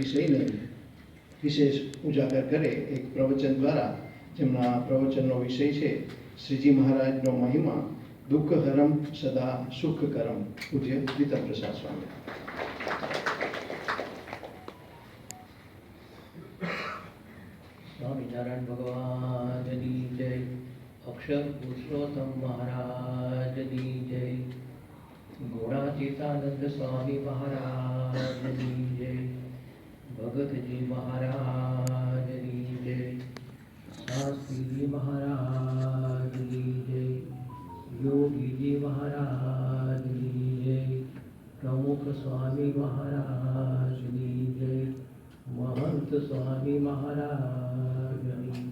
વિષયને વિશેષ ઉજાગર કરે એક પ્રવચન દ્વારા જેમના પ્રવચનનો વિષય છે, શ્રીજી મહારાજનો મહિમા, દુઃખ હરમ સદા સુખ કરમ, પૂજ્ય ગીતા પ્રસાદ સ્વામી સ્વામિનારાયણ ભગવાનની જય. અક્ષર પુરુષોત્તમ મહારાજની જય. ગુણાતીતાનંદ સ્વામી મહારાજની ભગતજી મહારાજની જય. શાસ્ત્રીજી મહારાજની જય. યોગીજી મહારાજની જય. પ્રમુખ સ્વામી મહારાજની જય. મહંત સ્વામી મહારાજની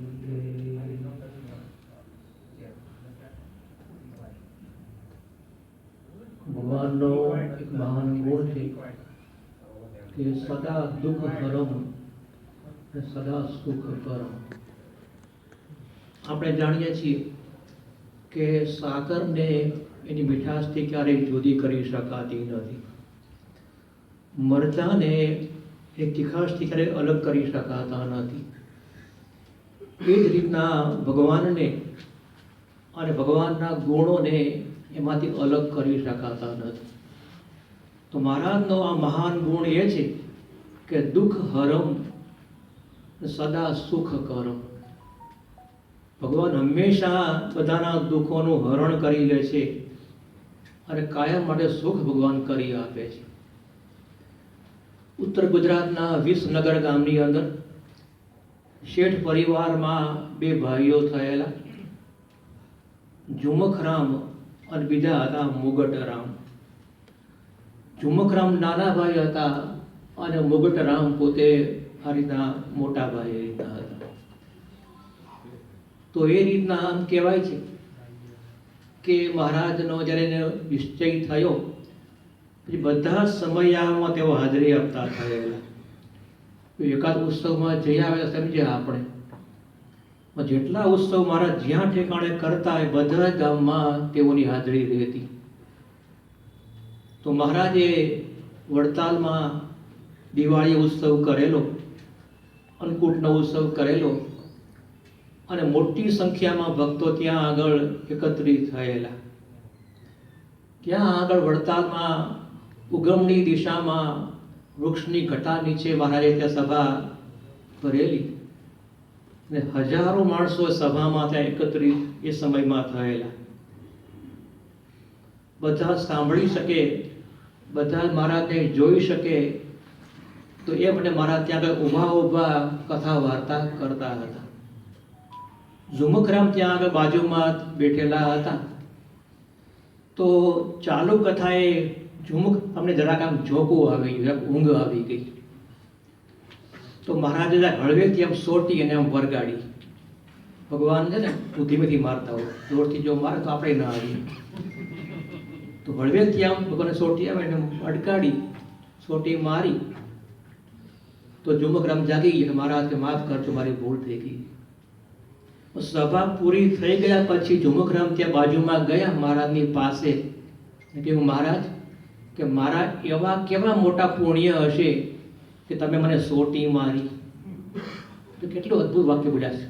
ભગવાનનો એક મહાન ગુણ છે. કે સદા દુઃખ હરમ અને સદા સુખ પરમ આપણે જાણીએ છીએ કે સાકરને એની મીઠાશથી ક્યારેય જુદી કરી શકાતી નથી. મરચાને એ તીખાશથી ક્યારેય અલગ કરી શકાતા નથી. એ જ રીતના ભગવાનને અને ભગવાનના ગુણોને એમાંથી અલગ કરી શકાતા નથી. તો મહારાજનો આ મહાન ગુણ એ છે કે દુઃખ હરમ સદા સુખ કરમ. ભગવાન હંમેશા બધાના દુઃખોનું હરણ કરી લે છે અને કાયમ માટે સુખ ભગવાન કરી આપે છે. ઉત્તર ગુજરાતના વિસનગર ગામની અંદર શેઠ પરિવારમાં બે ભાઈઓ થયેલા, ઝુમખરામ અને બીજા હતા મુગટરામ. ઝુમખરામ નાના ભાઈ હતા અને મુગટરામ પોતે આ રીતના મોટા ભાઈ એ રીતના હતા. તો એ રીતના આમ કહેવાય છે કે મહારાજનો જ્યારે એને નિશ્ચય થયો, પછી બધા સમયામાં તેઓ હાજરી આપતા થયેલા. એકાદ ઉત્સવમાં જઈ આવ્યા સમજ્યા આપણે. જેટલા ઉત્સવ મારા જ્યાં ઠેકાણે કરતા એ બધા ગામમાં તેઓની હાજરી રહેતી. તો મહારાજે વડતાલમાં દિવાળી ઉત્સવ કરેલો, અન્નકૂટનો ઉત્સવ કરેલો અને મોટી સંખ્યામાં ભક્તો ત્યાં આગળ એકત્રિત થયેલા. ત્યાં આગળ વડતાલમાં ઉગમની દિશામાં વૃક્ષની ઘટા નીચે મહારાજે ત્યાં સભા ભરેલી અને હજારો માણસો સભામાં ત્યાં એકત્રિત એ સમયમાં થયેલા. બધા સાંભળી શકે બધા મારા તે જોઈ શકે, તો એ માટે મારા ત્યાં આગળ ઊભા ઊભા કથા વાર્તા કરતા હતા. ઝુમખરામ ત્યાં આગળ બાજુમાં બેઠેલા હતા. તો ચાલુ કથાએ ઝુમુક અમને જરાક આમ ઝોકું આવી ગયું ઊંઘ આવી ગઈ. તો મહારાજે હળવેથી આમ સોટી અને આમ વરગાડી. ભગવાન છે ને ધીમેથી મારતા હોય, જોરથી જો મારે તો આપણે ના આવીએ. તો હળવેથી આમ ભગવાને સોટી આવે એને અડકાડી, સોટી મારી, તો ઝુમખરામ જાગી ગયા મહારાજ કે માફ કરજો, મારી ભૂલ થઈ ગઈ. સભા પૂરી થઈ ગયા પછી ઝુમખરામ ત્યાં બાજુમાં ગયા મહારાજની પાસે. કહ્યું મહારાજ, કે મારા એવા કેવા મોટા પુણ્ય હશે કે તમે મને સોટી મારી. તો કેટલું અદ્ભુત વાક્ય બોલ્યા છે.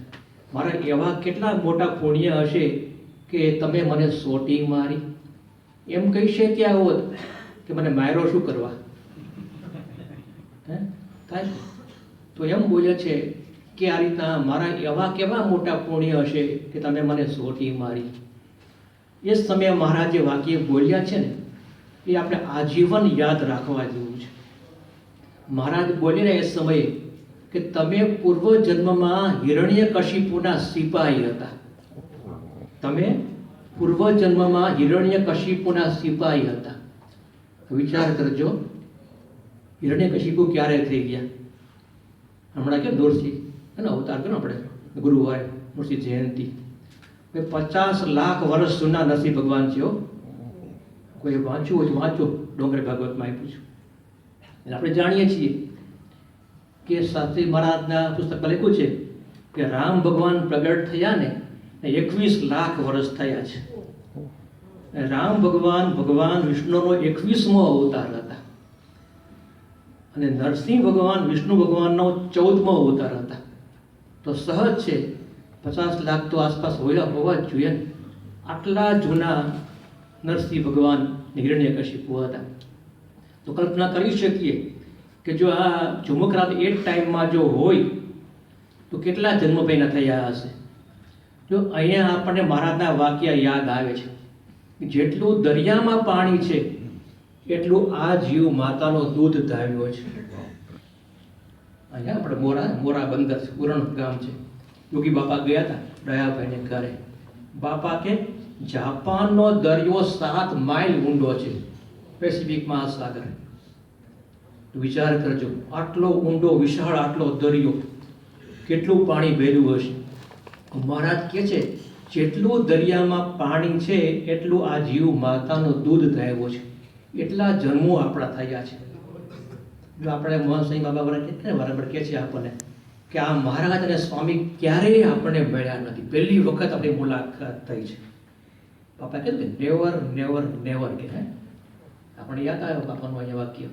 મારા એવા કેટલા મોટા પુણ્ય હશે કે તમે મને સોટી મારી. એમ કહી શક્યા હોત કે મને માયરો શું કરવા? હે? થાય તો એમ બોલ્યા છે કે આ રીતના મારા એવા કેવા મોટા પુણ્ય હશે કે તમે મને સોટી મારી. એ સમયે મહારાજે વાક્ય બોલ્યા છે ને, એ આપણે આજીવન યાદ રાખવા જેવું છે. મહારાજ બોલીને એ સમયે કે તમે પૂર્વ જન્મમાં હિરણ્ય કશિપુના સિપાહી હતા. તમે પૂર્વ જન્મમાં હિરણ્ય કશિપુના સિપાહી હતા. વિચાર કરજો, હિરણ્ય કશિપુ ક્યારે થઈ ગયા? હમણાં કેમ દોરસી અને અવતાર કરો આપણે ગુરુવારે મૂર્તિ જયંતિ. પચાસ લાખ વર્ષ જૂના નરસિંહ ભગવાન છે કોઈ વાંચ્યું હોય વાંચો, ડોંગરે ભાગવતમાં આપ્યું છું. એટલે આપણે જાણીએ છીએ કે શાસ્ત્રી મહારાજના પુસ્તકમાં લખ્યું છે કે રામ ભગવાન પ્રગટ થયા ને એકવીસ લાખ વર્ષ થયા છે. રામ ભગવાન ભગવાન વિષ્ણુનો એકવીસમો અવતાર હતા. અને નરસિંહ ભગવાન, વિષ્ણુ ભગવાનનો ચૌદમો અવતાર હતા. તો સહજ છે, પચાસ લાખ તો આસપાસ હોયા હોવા જ જોઈએ. આટલા જૂના નરસિંહ ભગવાન હિરણ્યકશિપુ હતા. તો કલ્પના કરી શકીએ કે જો આ ઝુમકરાત એ ટાઈમમાં જો હોય, તો કેટલા જન્મ પહેલાં થયા હશે? જો અહીંયા આપણને મહારાજના વાક્ય યાદ આવે છે જેટલું દરિયામાં પાણી છે, એટલું આ જીવ માતાનો દૂધ ધાવ્યો છે. અહીંયા આપણે મોરા મોરા બંદર છે પુરણ ગામ છે. યોગી બાપા ગયા હતા દયાભાઈને ઘરે. બાપા કે, જાપાનનો દરિયો સાત માઇલ ઊંડો છે પેસિફિક મહાસાગર વિચાર કરજો, આટલો ઊંડો, વિશાળ આટલો દરિયો, કેટલું પાણી ભેર્યું હશે? મહારાજ કે છે, જેટલું દરિયામાં પાણી છે, એટલું આ જીવ માતાનો દૂધ થયો છે. એટલા જન્મો આપણા થયા છે. જો આપણે મોહન સિંહ બાબા બરાબર કે બરાબર કે છે આપણને કે આ મહારાજ અને સ્વામી ક્યારેય આપણને મળ્યા નથી. પહેલી વખત આપણી મુલાકાત થઈ છે. બાપા કીધું કે નેવર નેવર નેવર કે આપણે યાદ આવ્યો બાપાનું અહીંયા વાક્ય.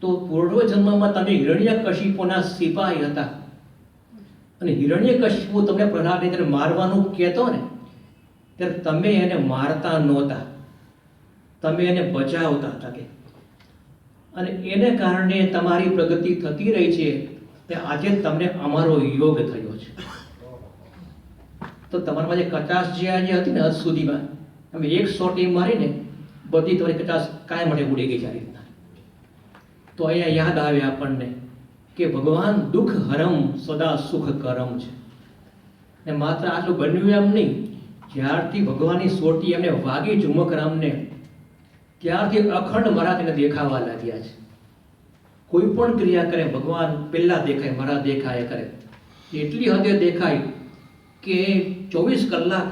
તો પૂર્વ જન્મમાં તમે હિરણ્યકશિપુના સિપાહી હતા. અને હિરણ્યકશિપુ તમને પ્રહલાદને અંદર મારવાનું કહેતો ને, ત્યારે તમે એને મારતા નહોતા. તમે એને બચાવતા હતા કે. અને એને કારણે તમારી પ્રગતિ થતી રહી છે તે આજે તમને અમારો યોગ થયો છે. તો તમારામાં જે કચાશ જે આજે હતી ને હદ સુધીમાં અમે એક સોટી મારીને બધી તમારી કચાશ કાંઈ માટે ઉડી ગઈ છે આ રીતના. તો અહીંયા યાદ આવે આપણને. કે ભગવાન દુઃખ હરમ સદા સુખ કરમ છે. ને માત્ર આટલું બન્યું એમ નહીં, જ્યારથી ભગવાનની સોટી એમને વાગી ઝુમકરામને ત્યારથી અખંડ મહારાજ તેને દેખાવા લાગ્યા છે. કોઈ પણ ક્રિયા કરે, ભગવાન પહેલાં દેખાય, મરા દેખાય કરે. એટલી હદે દેખાય કે ચોવીસ કલાક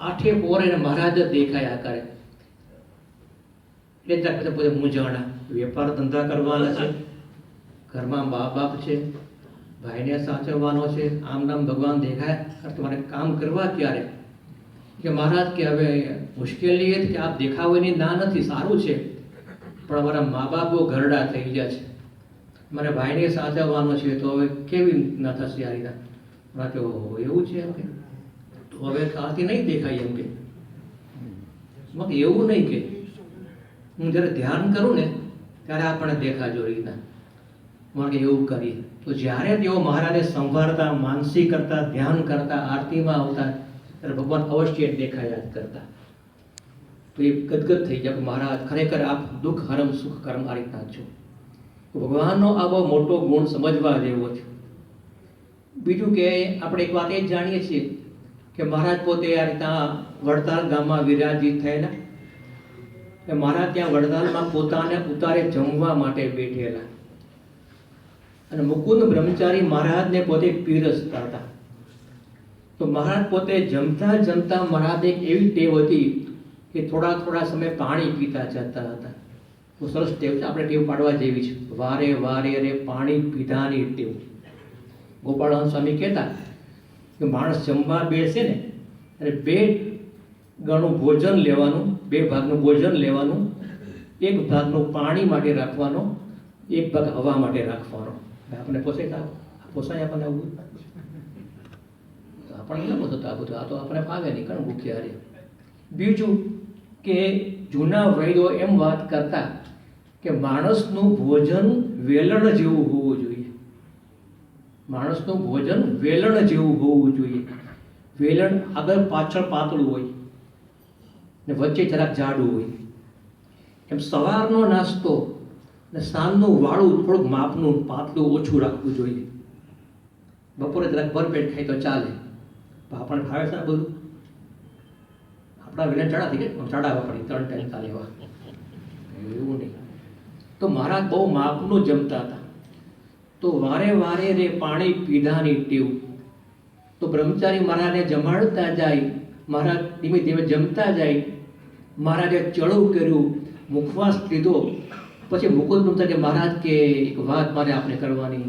આઠે પોરે મહારાજ દેખાયા કરે. એટલે પોતે વેપાર ધંધા કરવાના છે ઘરમાં મા બાપ છે, ભાઈને સાચવવાનો છે, આમ નામ ભગવાન દેખાય તમારે કામ કરવા ક્યારે? કે મહારાજ કે હવે મુશ્કેલી એ કે આપ દેખાવ એની ના નથી, સારું છે. પણ અમારા મા બાપ બહુ ઘરડા થઈ ગયા છે. મારે ભાઈને સાચવવાનો છે તો હવે કેવી ના થશે આ રીતે મારા એવું છે એમ કે. તો હવે કાલથી નહીં દેખાય એમ કે. મગ એવું નહીં કે. હું જ્યારે ધ્યાન કરું ને ત્યારે આપણને દેખાજો રીતના. કે એવું કરીએ. તો જ્યારે તેઓ મહારાજે સંભાળતા, માનસી કરતા, ધ્યાન કરતા, આરતીમાં આવતા, ત્યારે ભગવાન અવશ્ય દેખાયા જ કરતા. તો એ ગદગદ થઈ જાય મહારાજ, ખરેખર આપ દુઃખ, હરમ, સુખ, કરમ આ રીતના છો. ભગવાનનો આ બહુ મોટો ગુણ સમજવા જેવો છે. બીજું કે આપણે એક વાત એ જ જાણીએ છીએ કે મહારાજ પોતે આ રીતના વડતાલ ગામમાં વિરાજિત થયેલા. મહારાજ ત્યાં વડતાલમાં પોતાને ઉતારે જમવા માટે બેઠેલા. અને મુકુંદ બ્રહ્મચારી મહારાજને પોતે પીરસતા હતા. તો મહારાજ પોતે જમતા જમતા મહારાજ એક એવી ટેવ હતી કે થોડા થોડા સમય પાણી પીતા જતા હતા. તો સરસ ટેવ છે, આપણે ટેવ પાડવા જેવી છે. વારે વારે રે પાણી પીધાની ટેવ. ગોપાળાન સ્વામી કહેતા કે માણસ જમવા બેસે ને અને બે ગણું ભોજન લેવાનું, બે ભાગનું ભોજન લેવાનું, એક ભાગનું પાણી માટે રાખવાનો, એક ભાગ હવા માટે રાખવાનો. આપણને પોસાય તા પોસાય આપણને આવું આપણને ન પોસાતું આ બધું આ તો આપણે ફાવે નહીં કારણ ભૂખ્યા રે બીજું કે જૂના વૈદો એમ વાત કરતા કે માણસનું ભોજન વેલણ જેવું હોવું જોઈએ માણસનું ભોજન વેલણ જેવું હોવું જોઈએ વેલણ આગળ પાછળ પાતળું હોય ને વચ્ચે જરાક જાડું હોય એમ સવારનો નાસ્તો ને સાંજનું વાળું થોડુંક માપનું પાતળું ઓછું રાખવું જોઈએ. બપોરે જરાક ભરપેટ ખાય તો ચાલે. પણ આપણને ભાવે છે બધું? આપણા વિના ચડા થઈ ગયા. ચડાવવા પડે ત્રણ ટાઈમ ચાલે એવા. નહીં. તો મહારાજ બહુ માપનું જમતા હતા. તો વારે વારે રે પાણી પીધાની ટેવ. તો બ્રહ્મચારી મહારાજને જમાડતા જાય. મહારાજ ધીમે ધીમે જમતા જાય. મહારાજે ચડું કર્યું. મુખવાસ લીધો. પછી મુકુદ બ્રહ્મચારી કે મહારાજ કે એક વાત મારે આપણે કરવાની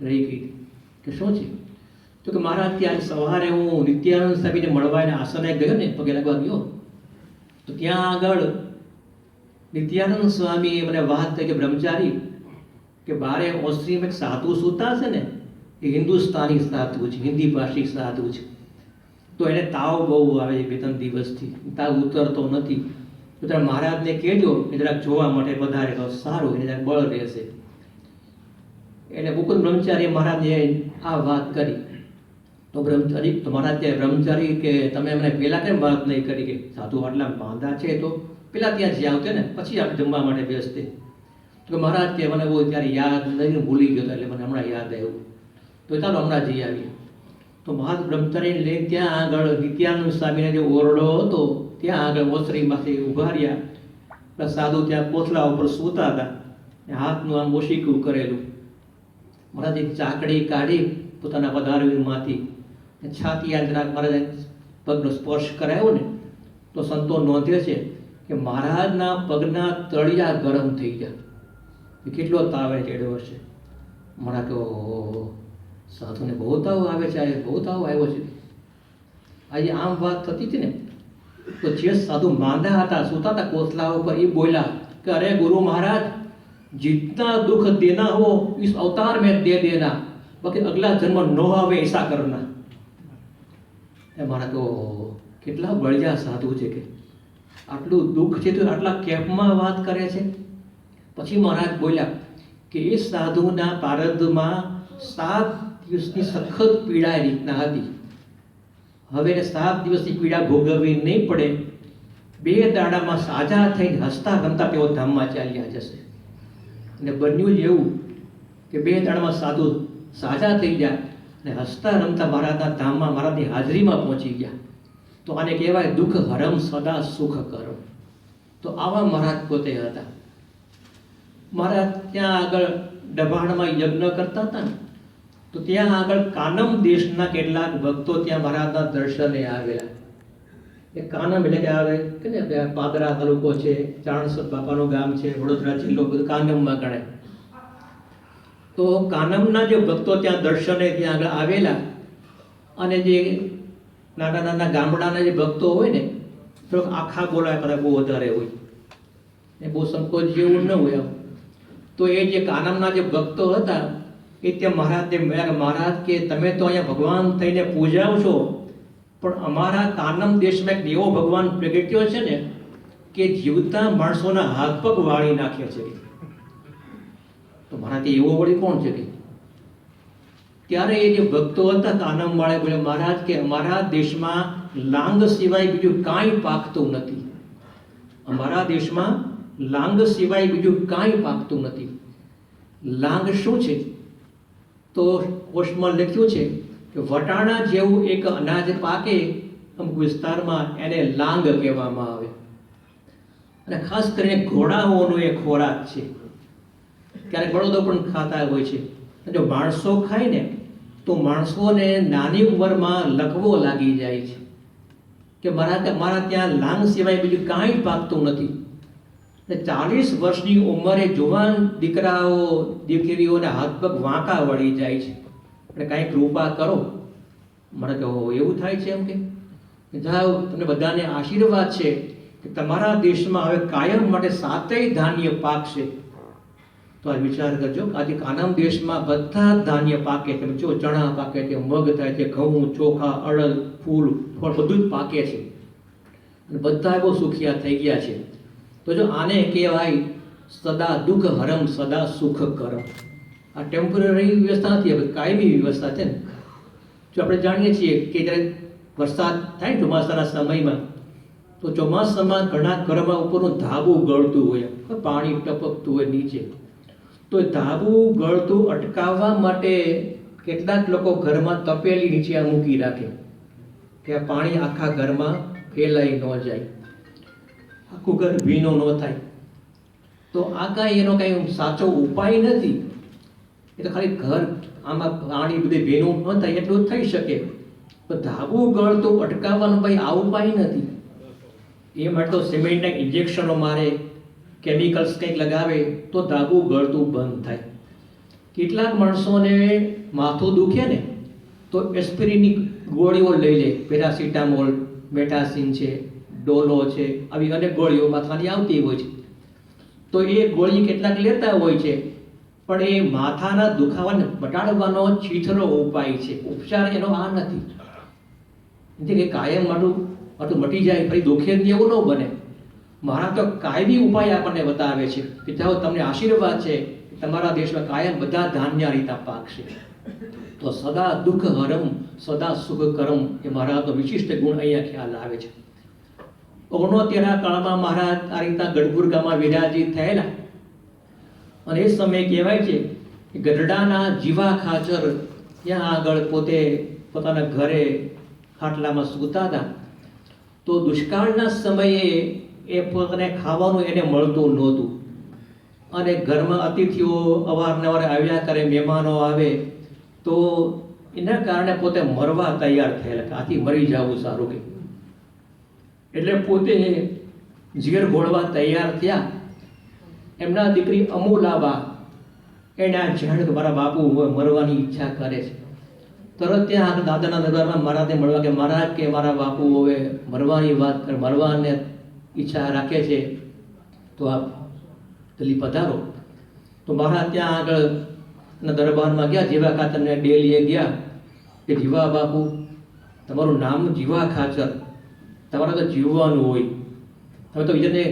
રહી ગઈ. કે શું છે? તો કે મહારાજ ત્યાં સવારે હું નિત્યાનંદ સ્વામીને મળવા એને આસને ગયો ને પગે લાગવા ગયો, તો ત્યાં આગળ નિત્યાનંદ સ્વામી મને વાત કરી કે બ્રહ્મચારી, કે બારે ઓસ્ટ્રીમાં એક સાધુ સૂતા છે ને, એ હિન્દુસ્તાની સાધુ છે, હિન્દી ભાષી સાધુ છે. તો એને તાવ બહુ આવે છે બે ત્રણ દિવસથી. તાવ ઉતરતો નથી. તો તારા મહારાજને કહેજો કે જરાક જોવા માટે વધારે તો સારું, એને જરાક બળ રહેશે. એટલે મુકુદ બ્રહ્મચારી મહારાજે આ વાત કરી. તો બ્રહ્મચારી તો મહારાજ ત્યાં બ્રહ્મચારી, કે તમે એમને પહેલાં કેમ વાત નહીં કરી કે સાધુ આટલા બાંધા છે તો? પેલા ત્યાં જે આવતે ને, પછી આપણે જમવા માટે બેસતે. તો મહારાજ કે, મને બહુ ત્યારે યાદ નહીં ભૂલી ગયો એટલે મને હમણાં યાદ આવ્યું. તો ચાલો હમણાં જઈ આવીએ. તો મહારાજ બ્રહ્મચારીને લઈને ત્યાં આગળ નિત્યાનંદ સ્વામીને જે ઓરડો હતો ત્યાં આગળ ઓસરીમાંથી ઊભા રહ્યા સાધુ ત્યાં કોથળા ઉપર સૂતા હતા હાથનું આમ ઓશીકું કરેલું. મહારાજે ચાકડી કાઢી પોતાના પધારવીમાંથી છાતી આ જરાક મહારાજે પગનો સ્પર્શ કરાયો ને તો સંતો નોંધે છે કે મહારાજના પગના તળિયા ગરમ થઈ ગયા. કેટલો તાવે ચડ્યો હશે. મહારાજ કે ઓહો સાધુને બહુ તાવ આવે છે આજે બહુ તાવ આવ્યો છે. આજે આમ વાત થતી હતી ને તો જે સાધુ માંદા હતા, સૂતા હતા કોસલા ઉપર એ બોલ્યા કે, અરે ગુરુ મહારાજ, જીતના દુઃખ દેના હો ઇસ અવતાર મેં દે દેના. બાકી અગલા જન્મ ન આવે એસા કરના. એ મારા તો કેટલા બળિયા સાધુ છે કે, આટલું દુઃખ છે તો આટલા કેપમાં વાત કરે છે. પછી મહારાજ બોલ્યા કે, એ સાધુના પારદમાં સાત દિવસની સખત પીડા રીતના હતી. હવે એને સાત દિવસની પીડા ભોગવવી નહીં પડે. બે દાડામાં સાજા થઈને હસતા રમતા તેઓ ધામમાં ચાલ્યા જશે. અને બન્યું જ એવું કે બે દાડામાં સાધુ સાજા થઈ ગયા અને હસતા રમતા મહારાજના ધામમાં, મહારાજની હાજરીમાં પહોંચી ગયા. તો આને કહેવાય દુઃખ હરમ સદા સુખ કરો. તો આવા મહારાજ પોતે હતા. મહારાજ ત્યાં આગળ ડભાણમાં યજ્ઞ કરતા હતા ને તો ત્યાં આગળ કાનમ દેશના કેટલાક ભક્તો ત્યાં મહારાજના દર્શને આવેલા. એ કાનમ એટલે કે આવે કે ને પાદરા તાલુકો છે, ચાણસદ બાપાનું ગામ છે, વડોદરા જિલ્લો, બધું કાનમમાં ગણે. તો કાનમના જે ભક્તો ત્યાં દર્શને ત્યાં આગળ આવેલા અને જે નાના નાના ગામડાના જે ભક્તો હોય ને થોડોક આખા બોલાય કદાચ બહુ વધારે હોય. એ બહુ સંકોચ જેવું ન હોય તો એ જે કાનમના જે ભક્તો હતા એ ત્યાં મહારાજને મળ્યા કે મહારાજ, કે તમે તો અહીંયા ભગવાન થઈને પૂજાવ છો, પણ અમારા કાનમ દેશમાં એક એવો ભગવાન પ્રગટ્યો છે ને કે જીવતા માણસોના હાથ પગ વાળી નાખે છે. તો મારાથી એવો વળી કોણ છે કે? ત્યારે એ જે ભક્તો હતા કાનમ વાળે બોલે મહારાજ, કે અમારા દેશમાં લાંગ સિવાય બીજું કાંઈ પાકતું નથી. અમારા દેશમાં લાંગ સિવાય બીજું કાંઈ પાકતું નથી. લાંગ શું છે? તો કોષમાં લખ્યું છે કે વટાણા જેવું એક અનાજ પાકે અમુક વિસ્તારમાં એને લાંગ કહેવામાં આવે. અને ખાસ કરીને ઘોડાઓનો એ ખોરાક છે. ક્યારેક બળદો પણ ખાતા હોય છે. જો માણસો ખાય ને, તો માણસોને નાની ઉંમરમાં લકવો લાગી જાય છે. કે મારા મારા ત્યાં લાંગ સિવાય બીજું કાંઈ પાકતું નથી. ચાલીસ વર્ષની ઉંમરે જુવાન દીકરાઓ, દીકરીઓના હાથ પગ વાંકા વળી જાય છે. એટલે કાંઈ કૃપા કરો. મને કહો એવું થાય છે એમ કે જાઓ, તમને બધાને આશીર્વાદ છે કે તમારા દેશમાં હવે કાયમ માટે સાતેય ધાન્ય પાકશે તો આ વિચાર કરજો આજે કાનમ દેશમાં બધા ધાન્ય પાકે છે. જો ચણા પાકે છે, મગ થાય છે, ઘઉં, ચોખા, અડદ, ફૂલ, ફળ બધું જ પાકે છે. અને બધા બહુ સુખિયા થઈ ગયા છે. તો જો આને કહેવાય સદા દુઃખ હરમ, સદા સુખ કરમ. આ ટેમ્પરરી વ્યવસ્થા નથી, હવે કાયમી વ્યવસ્થા છે ને. જો આપણે જાણીએ છીએ કે જ્યારે વરસાદ થાય ચોમાસાના સમયમાં, તો ચોમાસામાં ઘણા ઘરમાં ઉપરનું ધાબું ગળતું હોય પાણી ટપકતું હોય નીચે. તો ધાબું ગળતું અટકાવવા માટે કેટલાક લોકો ઘરમાં તપેલી નીચે મૂકી રાખે. કે આ પાણી આખા ઘરમાં ફેલાઈ ન જાય. આખું ઘર ભીનો ન થાય. તો આ કાંઈ એનો કાંઈ સાચો ઉપાય નથી. એ તો ખાલી ઘર, આમાં પાણી બધે ભીનું ન થાય એટલું થઈ શકે. તો ધાબું ગળતું અટકાવવાનો ભાઈ આ ઉપાય નથી. એ માટે તો સિમેન્ટના ઇન્જેક્શનો મારે, કેમિકલ્સ કંઈક લગાવે, તો ધાબું ગળતું બંધ થાય. કેટલાક માણસોને માથું દુખે ને, તો એસ્પિરિનની ગોળીઓ લઈ લે. પેરાસિટામોલ, મેટાસિન છે ડોલો છે, આવી અનેક ગોળીઓ માથાની આવતી હોય છે. તો એ ગોળી કેટલાક લેતા હોય છે, પણ એ માથાના દુખાવાને મટાડવાનો છીછરો ઉપાય છે. ઉપચાર એનો આ નથી. કે કાયમ માટું માટું મટી જાય, ફરી દુખે એવું ન બને. મારા તો કાયમી ઉપાય આપણને બતાવે છે કે જાઓ, તમને આશીર્વાદ છે તમારા દેશમાં કાયમ બધા ધાન્ય રીતા પાકશે. તો સદા દુઃખ હરમ સદા સુખ કરમ એ મહારાજનો વિશિષ્ટ ગુણ અહીંયા ખ્યાલ આવે છે. ઓગણોતેરા કાળમાં મહારાજ આ રીતના ગઢપુર ગામમાં વિરાજિત થયેલા. અને એ સમયે કહેવાય છે કે ગઢડાના જીવા ખાચર ત્યાં આગળ પોતે પોતાના ઘરે ખાટલામાં સૂતા હતા. તો દુષ્કાળના સમયે એ પોતાને ખાવાનું એને મળતું નહોતું. અને ઘરમાં અતિથિઓ અવારનવાર આવ્યા કરે, મહેમાનો આવે, તો એના કારણે પોતે મરવા તૈયાર થયેલા આથી મરી જવું સારું કે. એટલે પોતે ઝેર ઘોળવા તૈયાર થયા. એમના દીકરી અમૂલાબા એને કે મારા બાપુ મરવાની ઈચ્છા કરે છે. તરત ત્યાં દાદાના દરબારમાં મહારાજને મળવા કે મહારાજ કે મારા બાપુ હવે મરવાની વાત મરવાને ઈચ્છા રાખે છે, તો આપ જલ્દી પધારો. તો મહારાજ ત્યાં આગળ દરબારમાં ગયા, જીવા ખાતરને ડેલીએ ગયા કે જીવા બાપુ, તમારું નામ જીવા ખાચર તમારે તો જીવવાનું હોય. તમે તો બીજાને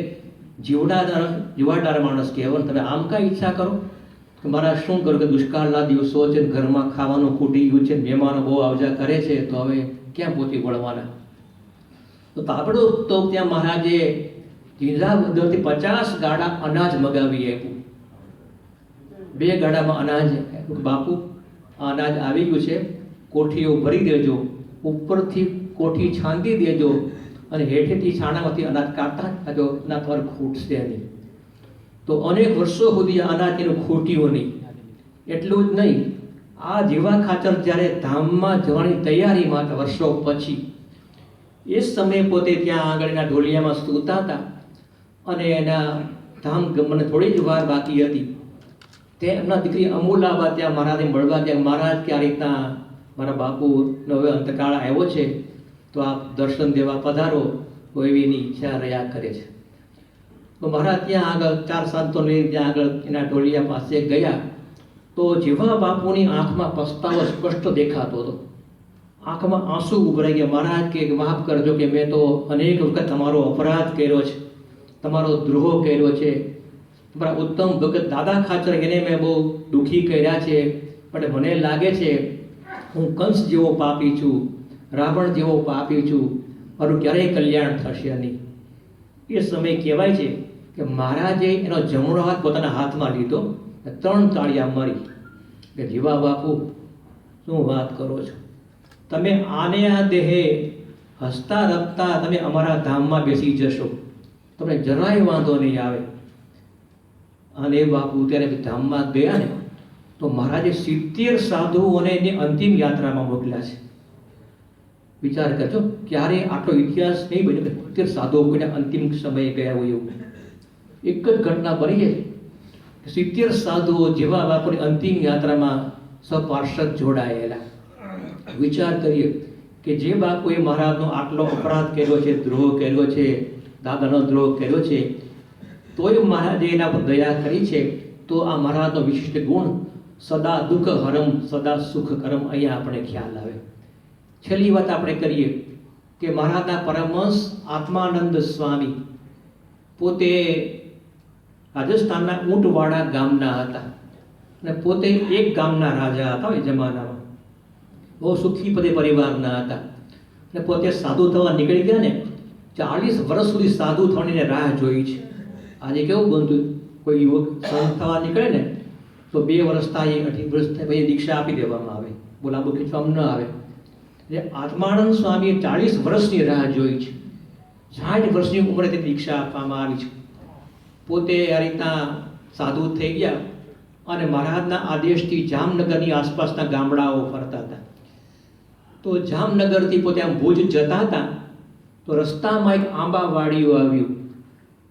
જીવડાદાર જીવાડનારા માણસ કહેવાય તમે આમ કાંઈ ઈચ્છા કરો? કે મારા શું કરું કે દુષ્કાળના દિવસો છે ઘરમાં ખાવાનું ખૂટી ગયું છે મહેમાનો બહુ આવજા કરે છે, તો હવે ક્યાં પહોંચી વળવાના? તો તાપડો તો ત્યાં મહારાજે જિલ્લા પચાસ ગાડા અનાજ મગાવી આપ્યું. બે ગાડામાં અનાજ બાપુ, આ અનાજ આવી ગયું છે, કોઠીઓ ભરી દેજો, ઉપરથી કોઠી છાંદી દેજો અને હેઠેથી છાણામાંથી અનાજ કાઢતા જો ના તમારે ખૂટશે નહીં. તો અનેક વર્ષો સુધી આ અનાજ એનું ખૂટ્યું નહીં. એટલું જ નહીં, આ જીવા ખાચર જ્યારે ધામમાં જવાની તૈયારીમાં વર્ષો પછી, એ સમયે પોતે ત્યાં આગળના ઢોલિયામાં સૂતા હતા અને એના ધામ ગમન થોડી જ વાર બાકી હતી. તે એમના દીકરી અમૂલાબા ત્યાં મહારાજને મળવા ત્યાં મહારાજ કે આ રીતના મારા બાપુનો હવે અંતકાળ આવ્યો છે? તો આપ દર્શન દેવા પધારો, તો એવીની ઈચ્છા રહ્યા કરે છે. તો મહારાજ ત્યાં આગળ ચાર સંતો લઈને ત્યાં આગળ એના ઢોલિયા પાસે ગયા, તો જેવા બાપુની આંખમાં પસ્તાવો સ્પષ્ટ દેખાતો હતો. આંખમાં આંસુ ઉભરાઈ ગયા. મહારાજ કે માફ કરજો કે મેં તો અનેક વખત તમારો અપરાધ કર્યો છે, તમારો દ્રોહ કર્યો છે. તમારા ઉત્તમ ભગત દાદા ખાચર એને મેં બહુ દુઃખી કર્યા છે. પણ મને લાગે છે, હું કંસ જેવો પાપી છું. રાવણ જેવો પાપી છું. મારું ક્યારેય કલ્યાણ થશે નહીં. એ સમય કહેવાય છે કે મહારાજે એનો જમણો હાથ પોતાના હાથમાં લીધો ત્રણ તાળિયા મારી. કે જીવા બાપુ, શું વાત કરો છો? તમે આને આ દેહે હસતા રપતા તમે અમારા ધામમાં બેસી જશો. તમને જરાય વાંધો નહીં આવે. અને બાપુ ત્યારે ધામમાં ગયા ને, તો મહારાજે સિત્તેર સાધુઓને એની અંતિમ યાત્રામાં મોકલ્યા છે. વિચાર કરજો, ક્યારે આટલો ઇતિહાસ નહીં બન્યો કે સિત્તેર સાધુઓ કોઈને અંતિમ સમયે ગયા હોય એવું. એક જ ઘટના બની છે સિત્તેર સાધુઓ જેવા બાપુની અંતિમ યાત્રામાં સપાર્ષદ જોડાયેલા. વિચાર કરીએ કે જે બાપુએ મહારાજનો આટલો અપરાધ કર્યો છે, દ્રોહ કર્યો છે, દાદાનો દ્રોહ કર્યો છે, તોય મહારાજે એના પર દયા કરી છે, તો આ મહારાજનો વિશિષ્ટ ગુણ, સદા દુઃખ હરમ સદા સુખ કરમ અહીંયા આપણે ખ્યાલ આવે. છેલ્લી વાત આપણે કરીએ કે મહારાજના પરમહંસ આત્માનંદ સ્વામી પોતે રાજસ્થાનના ઊંટવાડા ગામના હતા અને પોતે એક ગામના રાજા હતા એ જમાનામાં. બહુ સુખી પદે પરિવારના હતા. અને પોતે સાધુ થવા નીકળી ગયા ને, ચાલીસ વર્ષ સુધી સાધુ થવાની રાહ જોઈ છે. આજે કેવું બનતું? કોઈ યુવક સંત થવા નીકળે ને, તો બે વર્ષ થાય અઢી વર્ષ થાય, પછી દીક્ષા આપી દેવામાં આવે. બોલાબો ખીચવામાં ન આવે. એટલે આત્માનંદ સ્વામીએ ચાલીસ વર્ષની રાહ જોઈ છે. સાઠ વર્ષની ઉંમરે તે દીક્ષા આપવામાં આવી છે. પોતે આ રીતના સાધુ થઈ ગયા અને મહારાજના આદેશથી જામનગરની આસપાસના ગામડાઓ ફરતા હતા. તો જામનગરથી પોતે આમ ભુજ જતા હતા, તો રસ્તામાં એક આંબાવાડીઓ આવ્યું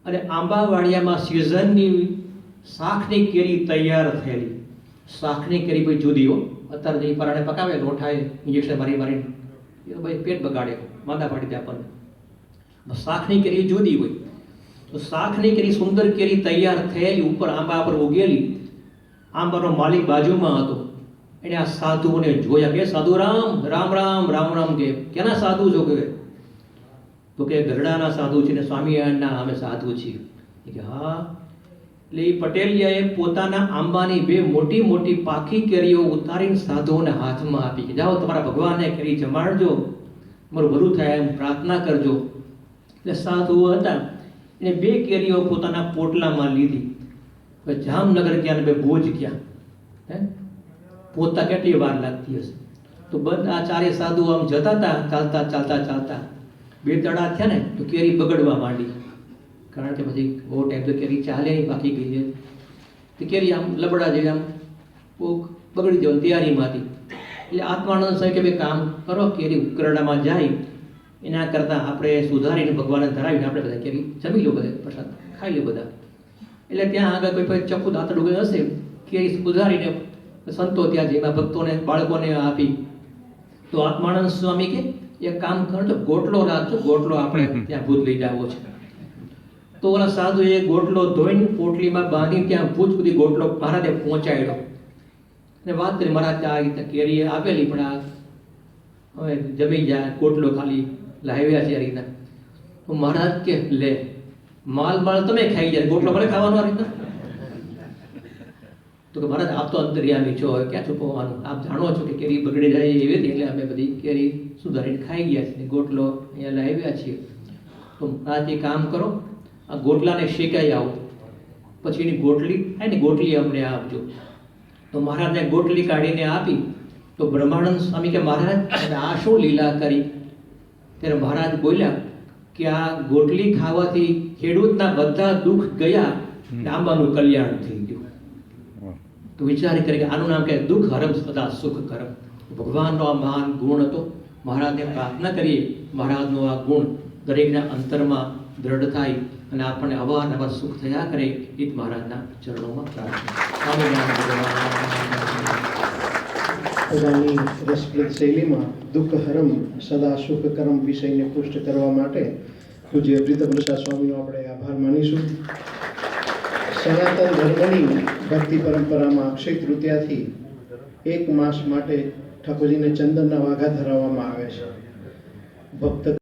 અને આંબાવાડિયામાં સિઝનની શાખની કેરી તૈયાર થયેલી. શાખની કેરી કોઈ જુદી હો. અત્યારે જે પરાણે પકાવે, લોઠાએ, ઇન્જેક્શન મારી મારી એ તો ભાઈ પેટ બગાડે માદા પાડી દે આપણને. શાકની કેરી જુદી હોય. તો શાકની કેરી સુંદર કેરી તૈયાર થયેલી ઉપર આંબા પર ઉગેલી, આંબાનો માલિક બાજુમાં હતો. એને આ સાધુઓને જોયા કે, સાધુ રામ રામ રામ રામ રામ કે, કેના સાધુ છો? કે તો કે, ગરડાના સાધુ છે ને, સ્વામિનારાયણના અમે સાધુ છીએ. કે, હા. એટલે એ પટેલિયાએ પોતાના આંબાની બે મોટી મોટી પાખી કેરીઓ ઉતારીને સાધુઓને હાથમાં આપી. જાઓ, તમારા ભગવાનને કેરી જમાડજો. મારું ભલું થાય એમ પ્રાર્થના કરજો. એટલે સાધુઓ હતા. એને બે કેરીઓ પોતાના પોટલામાં લીધી. જામનગર ગયા બે ભોજ ગયા. હે? પોતા કેટલી વાર લાગતી હશે? તો બધા ચારે સાધુ આમ જતા હતા, ચાલતા ચાલતા ચાલતા. બે તડા થયા ને, તો કેરી બગડવા માંડી. કારણ કે પછી બહુ ટાઈમ તો કેરી ચાલે નહીં પાકી ગઈ છે. તો કેરી આમ લબડા જેવી આમ બહુ બગડી જવાની તૈયારીમાં હતી એટલે આત્માનંદ સાહેબ કે ભાઈ કામ કરો કેરી ઉકરડામાં જાય. એના કરતાં આપણે સુધારીને ભગવાનને ધરાવીને આપણે બધા કેરી જમી લો બધા પ્રસાદ ખાઈ લો બધા. એટલે ત્યાં આગળ કોઈ ચક્કુ દાંતડું હશે કેરી સુધારીને સંતો ત્યાં જેમાં ભક્તોને બાળકોને આપી. તો આત્માનંદ સ્વામી કે એક કામ કરજો ગોટલો રાખજો ગોટલો આપણે ત્યાં ભૂત લઈ જવો છે. તો ઓલા સાધુએ ગોટલો ધોઈને પોટલીમાં બાંધી ત્યાં ભૂજ સુધી ગોટલો મહારાજે પહોંચાડ્યો. અને વાત કરી, મહારાજ, આ રીતે કેરી આપેલી, પણ આ હવે જમી જાય, ગોટલો ખાલી લાવ્યા છે આ રીતના. તો મહારાજ કે, લે, માલ માલ તમે ખાઈ જાય ગોટલો ભલે ખાવાનો આ રીતના. તો કે, મહારાજ, આપ તો અંતર્યામી છો, હવે ક્યાં છુપવવાનું આપ જાણો છો કે કેરી બગડી જાય એવી હતી એટલે અમે બધી કેરી સુધારીને ખાઈ ગયા છીએ, ગોટલો અહીંયા લાવ્યા છીએ. તો એક કામ કરો આ ગોટલાને શેકાઈ આવો. પછી એની ગોટલી એની ગોટલી અમને આપજો. તો મહારાજને ગોટલી કાઢીને આપી તો બ્રહ્માનંદ સ્વામી કે મહારાજ આ શું લીલા કરી? ત્યારે મહારાજ બોલ્યા કે આ ગોટલી ખાવાથી ખેડૂતના બધા દુઃખ ગયા ડાંબાનું આંબાનું કલ્યાણ થઈ ગયું. તો વિચાર કરી કે આનું નામ કે દુઃખ હરમ સદા સુખ કરમ. ભગવાનનો આ મહાન ગુણ હતો. મહારાજને પ્રાર્થના કરીએ મહારાજનો આ ગુણ દરેકના અંતરમાં દ્રઢ થાય. અને આપણને અવારનવાર સુખ થયા કરે ઈદ મહારાજના ચરણોમાં પ્રાર્થના. પોતાની રસપ્રદ શૈલીમાં દુઃખહરમ સદા સુખકરમ વિષયને પુષ્ટ કરવા માટે પૂજ્ય પ્રીતપ્રસાદ સ્વામીનો આપણે આભાર માનીશું. સનાતન ધર્મની ભક્તિ પરંપરામાં અક્ષય તૃતીયાથી એક માસ માટે ઠાકોરજીને ચંદનના વાઘા ધરાવવામાં આવે છે. ભક્ત